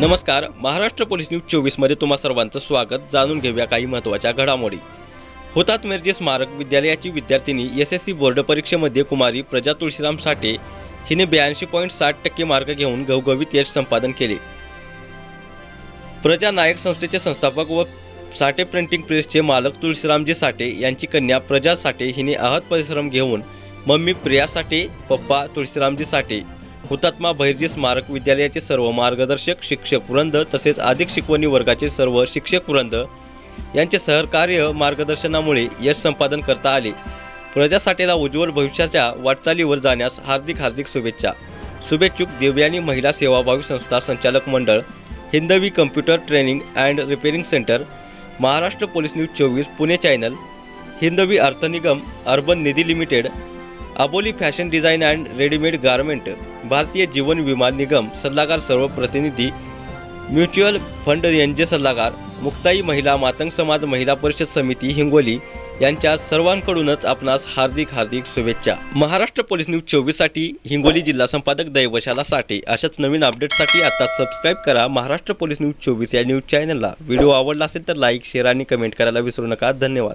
नमस्कार Maharashtra police news चोवीसमध्ये तुम्हा सर्वांचं स्वागत. जाणून घेऊया काही महत्त्वाच्या घडामोडी. होतात मिरजे स्मारक विद्यालयाची विद्यार्थिनी एस एस सी बोर्ड परीक्षेमध्ये कुमारी प्रजा तुळशीराम साठे हिने ब्याऐंशी पॉईंट साठ टक्के मार्क घेऊन घवघवीत यश संपादन केले. प्रजा नायक संस्थेचे संस्थापक व साठे प्रिंटिंग प्रेसचे मालक तुळशीरामजी साठे यांची कन्या प्रजा साठे हिने आहत परिश्रम घेऊन मम्मी प्रिया साठे पप्पा तुळशीरामजी साठे हुतात्मा बहिर्जी स्मारक विद्यालयाचे सर्व मार्गदर्शक शिक्षक वृंद तसेच अधिक शिकवणी वर्गाचे सर्व शिक्षक वृंद यांचे सहकार्य मार्गदर्शनामुळे यश संपादन करता आले. प्रजासाठीला उज्ज्वल भविष्याच्या वाटचालीवर जाण्यास हार्दिक हार्दिक शुभेच्छा. शुभेच्छुक देवयानी महिला सेवाभावी संस्था संचालक मंडळ Hindavi computer training and repairing centre Maharashtra police news चोवीस Pune channel Hindavi Arth Nigam urban Nidhi limited Aboli fashion design and readymade garment Bharatiya Jeevan Vima निगम सल्लागार सर्व प्रतिनिधी म्युच्युअल फंड यांचे सल्लागार मुक्ताई महिला मातंग समाज महिला परिषद समिती हिंगोली यांच्या सर्वांकडूनच आपणास हार्दिक हार्दिक शुभेच्छा. महाराष्ट्र पोलीस न्यूज चोवीससाठी हिंगोली जिल्हा संपादक दैवशाला साठे. अशाच नवीन अपडेटसाठी आता सबस्क्राईब करा महाराष्ट्र पोलीस न्यूज चोवीस या न्यूज चॅनलला व्हिडिओ आवडला असेल तर लाईक शेअर आणि कमेंट करायला विसरू नका. धन्यवाद.